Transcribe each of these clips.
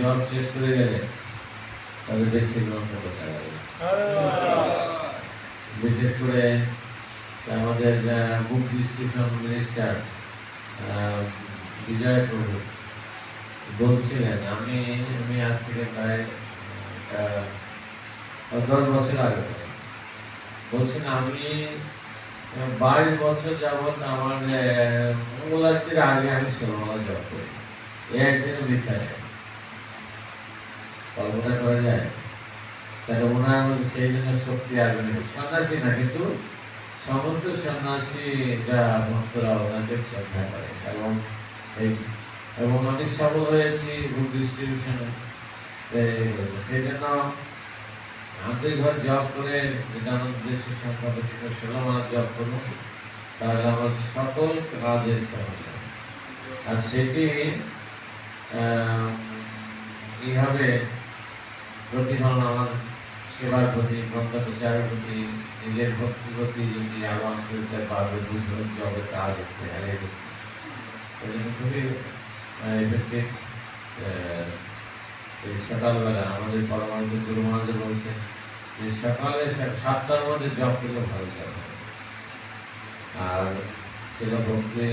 Job শেষ করে গেলে তাদের বেশি গ্রন্থ কথা যাবে বিশেষ করে আমাদের বুক ডিস্ট্রিবিউশন মিনিস্টার বিজয় প্রভু বলছিলেন, আমি আমি আজ থেকে প্রায় দশ বছর আগে বলছেন, আমি বাইশ বছর যাবৎ আমার মঙ্গলার্থীর আগে আমি সোনামালা জব করি। একদিনও বিচার কল্পনা করা যায়। তাহলে ওনার সেই জন্য শক্তি আসবে না সন্ন্যাসী না, কিন্তু সমস্ত সন্ন্যাসীরা ভক্তরা ওনাকে শ্রদ্ধা করে এবং এই এবং অনেক সফল হয়েছি বুক ডিস্ট্রিবিউশনে সেই জন্য আমাদের ঘর জব করে নিত্যানন্দ দেশের বেশি করে ষোলো জব করুন তাহলে আমার সকল কাজের সফল আর সেটি এইভাবে প্রতিফলন আমার সেবার প্রতি গ্রন্থ প্রচারের প্রতি, নিজের ভক্তির প্রতি যদি আরও আন্তরিকতা পাবে বুঝবেন জবে কাজ হচ্ছে হারিয়ে গেছে। সেই জন্য খুবই এই সকালবেলা আমাদের পরমাণু গুরু মহারাজ বলছেন যে সকালে সাতটার মধ্যে জব করলে ভালো যাবে আর সেটা ভক্তি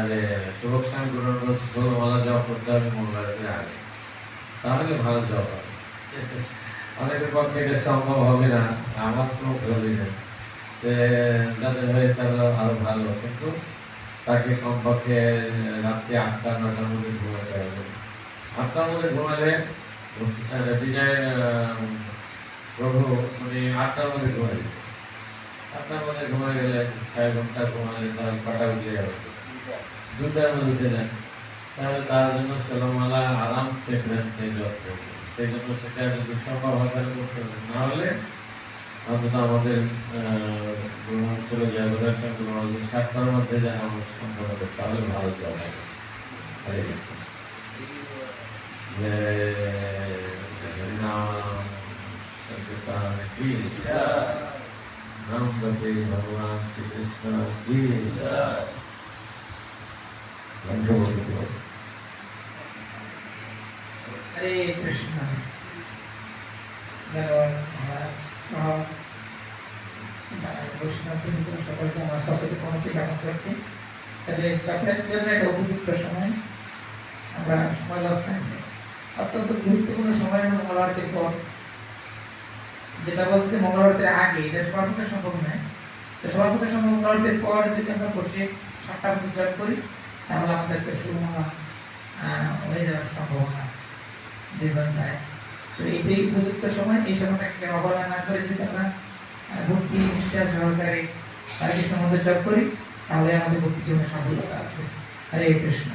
আরে শুভক স্বামী গুরু ষোলোমালা জব করতে হবে মঙ্গলবারের আগে। তাহলে ভালো জব হবে অনেকের পক্ষে এটা সম্ভব হবে না, আমার তো যাদের হয় তারা আরও ভালো, কিন্তু তাকে কমপক্ষে রাত্রি আটটা নটার মধ্যে ঘুমাতে হবে। আটটার মধ্যে ঘুমালে বিজয় প্রভু, উনি আটটার মধ্যে ঘুমাই আটটার মধ্যে ঘুমাই গেলে ছয় ঘণ্টা ঘুমালে তাহলে কটা উঠে যাবে। দুটার মধ্যে উঠে যান তাহলে তার জন্য ষোলোমালা আরাম সে ফেলছে যত সেই জন্য সেটা হয় তাহলে করতে হবে। না হলে অন্তত আমাদের গ্রহণ ছিল জয়প্রদর্শন গ্রহণ সাতটার মধ্যে যেন আমরা সম্ভব হবে তাহলে ভালো জব হবে হরিনাম সংকীর্তন কি? নাম জপে ভগবান শ্রীকৃষ্ণ। শ্লোক সহ বৈষ্ণব সকলকে আমার কমিটি করেছি। জন্য একটা উপযুক্ত সময়। আমরা সময় অত্যন্ত গুরুত্বপূর্ণ সময় পর। যেটা বলছে মঙ্গলবারের আগে, এটা সবার সম্ভব নয়। তো সবার সম্ভব পর যদি আমরা বসে সাতটা মধ্যে জপ করি, তাহলে আমাদের একটা সুমনা হয়ে যাওয়ার সম্ভাবনা আছে। দুই ঘন্টায় তো এটাই উপযুক্ত সময়, এই সময়টাকে অবহেলা না করে যদি আমরা ভক্তি, নিষ্ঠা সহকারে হরে কৃষ্ণ মধ্যে জপ করি, তাহলে আমাদের ভক্তির জন্য সফলতা আসবে। হরে কৃষ্ণ।